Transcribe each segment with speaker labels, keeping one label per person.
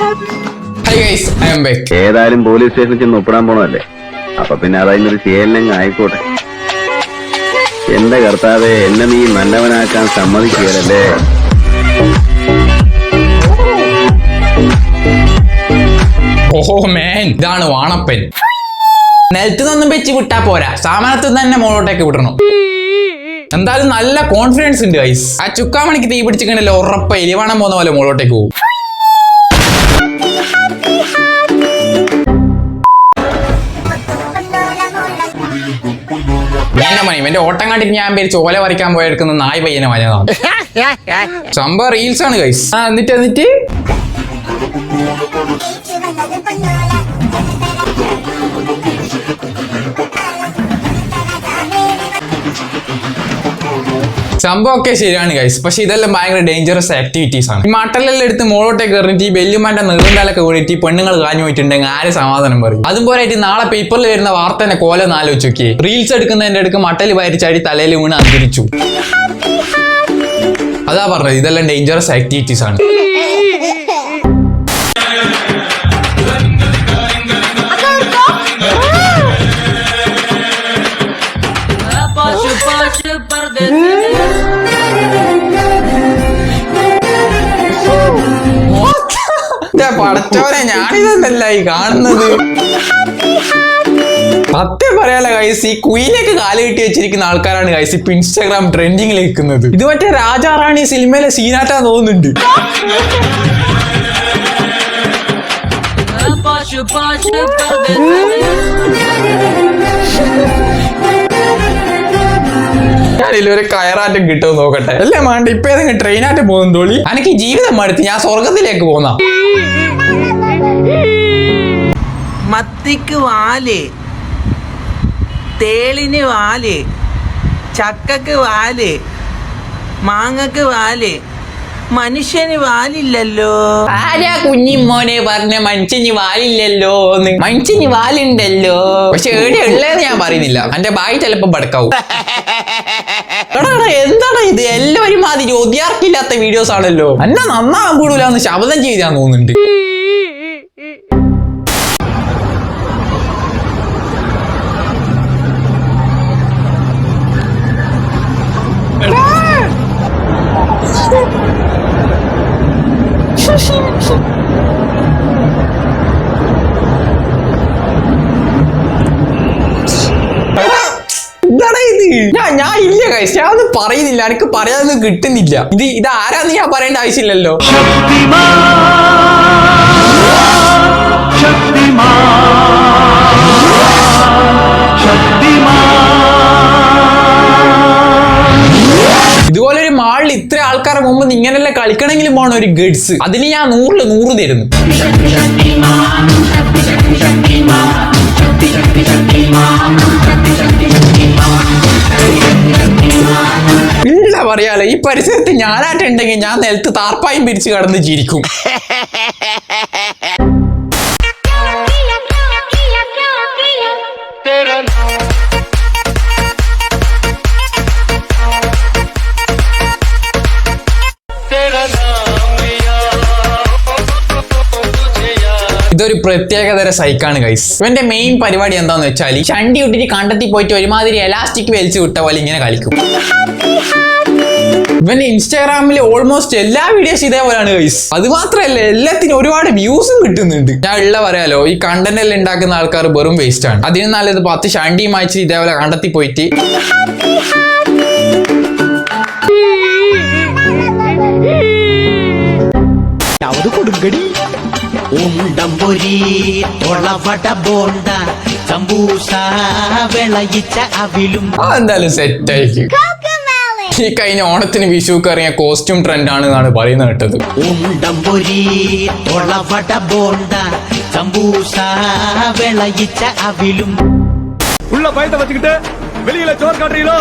Speaker 1: Hi guys I am back
Speaker 2: ഏതായാലും police സ്റ്റേഷനിൽ ചെന്ന് ഒപ്പിടാൻ പോണല്ലേ അപ്പൊ പിന്നെ ഒരു ചെയ്യലങ്ങ് ആയിക്കോട്ടെ. എന്റെ കർത്താവെ എന്നെ നീ നല്ലവനാക്കാൻ സമ്മതിക്കുകയല്ലേ?
Speaker 1: ഓഹോ മാൻ ഇതാണ് വാണപ്പൻ. നിലത്ത് നിന്നും വെച്ച് വിട്ടാ പോരാ. സാമാനത്ത് തന്നെ മോളോട്ടേക്ക് വിടണം. എന്തായാലും നല്ല കോൺഫിഡൻസ് ഉണ്ട് ഗൈസ് ആ ചുക്കാമണിക്ക് തീ പിടിച്ചിട്ടുണ്ടല്ലോ ഉറപ്പ് എലിവാണം പോകുന്ന പോലെ മുകളോട്ടേക്ക് പോകും. മണി എന്റെ ഓട്ടം കണ്ടിട്ട് ഞാൻ പേര് ചോല വരയ്ക്കാൻ പോയെടുക്കുന്ന നായ് പയ്യനെ വഞ്ഞതാണ് സംഭവം റീൽസ് ആണ് കൈസ് ആ എന്നിട്ട് എന്നിട്ട്? സംഭവം ഒക്കെ ശരിയാണ് ഗൈസ് പക്ഷെ ഇതെല്ലാം ഭയങ്കര ഡേഞ്ചറസ് ആക്ടിവിറ്റീസ് ആണ്. മട്ടലെല്ലാം എടുത്ത് മോളോട്ടേക്ക് എറിഞ്ഞിട്ട് ഈ വെല്ലുമാന്റെ നീണ്ടാലൊക്കെ കൂടിയിട്ട് ഈ പെണ്ണുങ്ങൾ കാഞ്ഞു പോയിട്ടുണ്ടെങ്കിൽ ആര് സമാധാനം പറയും? അതുപോലെ ആയിട്ട് നാളെ പേപ്പറിൽ വരുന്ന വാർത്ത കോലെന്ന് കോലം നോക്കിയേ. റീൽസ് എടുക്കുന്നതിന്റെ അടുക്ക് മട്ടൽ വാരിച്ചാടി തലയിൽ വീണ് അന്തരിച്ചു. അതാ പറഞ്ഞത് ഇതെല്ലാം ഡേഞ്ചറസ് ആക്ടിവിറ്റീസ് ആണ്. Super. പടച്ചോനെ ഞാനിതല്ല ഈ കാണുന്നത്. സത്യം പറയാല കൈസ് ഈ കുയിലേക്ക് കാൽ കെട്ടി വെച്ചിരിക്കുന്ന ആൾക്കാരാണ് കൈസ് ഇപ്പൊ ഇൻസ്റ്റാഗ്രാം ട്രെൻഡിങ്ങിൽ നിൽക്കുന്നത്. ഇത് മറ്റേ രാജാറാണി സിനിമയിലെ സീനാറ്റാ തോന്നുന്നുണ്ട്. ഞാനില്ല ഒരു കയറാറ്റം കിട്ടുമോ നോക്കട്ടെ. അല്ലേ മാണ്ട? ഇപ്പൊ ഏതെങ്കിലും ട്രെയിനായിട്ട് പോകുന്നോളി എനിക്ക് ജീവിതം മടുത്ത് ഞാൻ സ്വർഗത്തിലേക്ക് പോന്നാ.
Speaker 3: മത്തിക്ക് വാൽ തേളിന് വാൽ ചക്കക്ക് വാൽ മാങ്ങക്ക് വാൽ മനുഷ്യന് വാലില്ലല്ലോ.
Speaker 1: ആരാ കുഞ്ഞിമോനെ പറഞ്ഞ മനുഷ്യന് വാലില്ലല്ലോ മനുഷ്യന് വാലുണ്ടല്ലോ. പക്ഷെ എവിടെ ഉള്ളതെന്ന് ഞാൻ പറയുന്നില്ല. എന്റെ ബായി ചിലപ്പോ പടക്കാവും. എന്താണ് ഇത്? എല്ലാവരും മാതിരി ഒതിയാർക്കില്ലാത്ത വീഡിയോസ് ആണല്ലോ. എന്നെ നന്നാകാൻ കൂടുതലാന്ന് ശബ്ദം ചെയ്താന്ന് തോന്നുന്നുണ്ട്. ഇല്ല കൈസ് ഞാൻ ഒന്നും പറയുന്നില്ല. എനിക്ക് പറയാനൊന്നും കിട്ടുന്നില്ല. ഇത് ഇത് ആരാന്ന് ഞാൻ പറയേണ്ട ആവശ്യമില്ലല്ലോ. ഇതുപോലെ ഒരു മാളിൽ ഇത്ര ആൾക്കാരുടെ മുമ്പ് ഇങ്ങനെല്ലാം കളിക്കണമെങ്കിലും പോണ ഒരു ഗഡ്സ് അതിന് ഞാൻ നൂറിൽ നൂറ് തരുന്നു. ഇല്ല പറയാലോ ഈ പരിസരത്ത് ഞാനായിട്ടുണ്ടെങ്കിൽ ഞാൻ നിലത്ത് താർപ്പായും പിരിച്ചു കടന്ന് ചിരിക്കും ഇതൊരു പ്രത്യേകതര സൈക്കാണ് ഗൈസ് ഇവന്റെ മെയിൻ പരിപാടി എന്താന്ന് വെച്ചാൽ ചണ്ടി ഇട്ടിട്ട് കണ്ടെത്തി പോയിട്ട് ഒരുമാതിരി എലാസ്റ്റിക് വലിച്ചു വിട്ട പോലെ ഇങ്ങനെ കളിക്കും. ഇവന്റെ ഇൻസ്റ്റാഗ്രാമിൽ ഓൾമോസ്റ്റ് എല്ലാ വീഡിയോസ് ഇതേപോലെയാണ് ഗൈസ് അത് മാത്രമല്ല എല്ലാത്തിനും ഒരുപാട് വ്യൂസും കിട്ടുന്നുണ്ട്. ഞാൻ ഉള്ള പറയാലോ ഈ കണ്ടന്റ് എല്ലാം ഉണ്ടാക്കുന്ന ആൾക്കാർ വെറും വേസ്റ്റ് ആണ്. അതിന് നല്ലത് പത്ത് ഷാണ്ടി അയച്ച് ഇതേപോലെ കണ്ടെത്തി പോയിട്ട്.
Speaker 4: ഉണ്ടംപൊരി തൊളവട ബോണ്ട ചമ്പൂസ വിളയിച്ച അവിലും.
Speaker 1: എന്തായാലും സെറ്റ് ആയിരിക്കും. ഈ കഴിഞ്ഞ ഓണത്തിന് വിഷുക്ക് ഇറങ്ങിയ കോസ്റ്റ്യൂം ട്രെൻഡ് ആണ് എന്നാണ് പറയുന്നത് കേട്ടത്
Speaker 4: ഉണ്ടംപൊരി തൊളവട ബോണ്ട ചമ്പൂസ വിളയിച്ച അവിലും
Speaker 5: உள்ள பயத்தை வச்சுக்கிட்டு வெளியில சோறு காட்டுறீங்களோ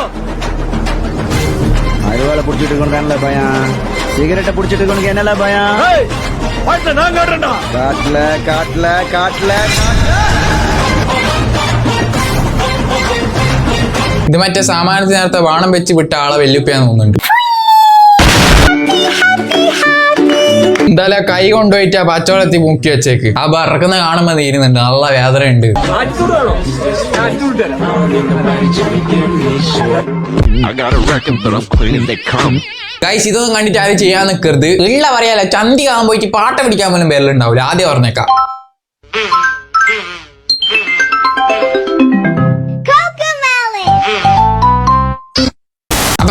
Speaker 2: അരുവാളെ പിടിച്ചിട്ട് കൊണ്ടാണല്ലോ ഭയം സിഗരറ്റ് പിടിച്ചിട്ട് കൊണ്ട് എന്നല്ല ഭയം
Speaker 5: ஏய், பயத்தை நான் காட்டுறேன்டா
Speaker 1: ഇത് മറ്റേ സാമാനത്തിന് നേരത്തെ വാണം വെച്ച് വിട്ട ആളെ വെല്ലുപ്പിയാന്ന് തോന്നുന്നുണ്ട്. എന്തായാലും കൈ കൊണ്ടുപോയിട്ട് ആ പച്ചവളത്തി മുക്കി വെച്ചേക്ക്. ആ ബറക്കുന്ന കാണുമ്പോ തീരുന്നുണ്ട് നല്ല വേദന ഉണ്ട് ഗൈസ് ഇതൊന്നും കണ്ടിട്ട് ആരും ചെയ്യാൻ നിൽക്കരുത് ഉള്ള പറയാല ചന്തി കാണാൻ പോയിട്ട് പാട്ട പിടിക്കാൻ പോലും പേരിലുണ്ടാവില്ല ആദ്യം പറഞ്ഞേക്കാം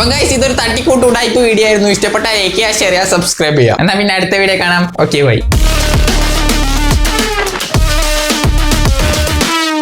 Speaker 1: അപ്പം ഗൈസ് ഇതൊരു തട്ടിക്കൂട്ടുണ്ടായിട്ട് വീഡിയോ ആയിരുന്നു. ഇഷ്ടപ്പെട്ട ലൈക്ക് ചെയ്യുക ഷെയർ ചെയ്യുക സബ്സ്ക്രൈബ് ചെയ്യുക. എന്നാൽ പിന്നെ അടുത്ത വീഡിയോ കാണാം. Okay bye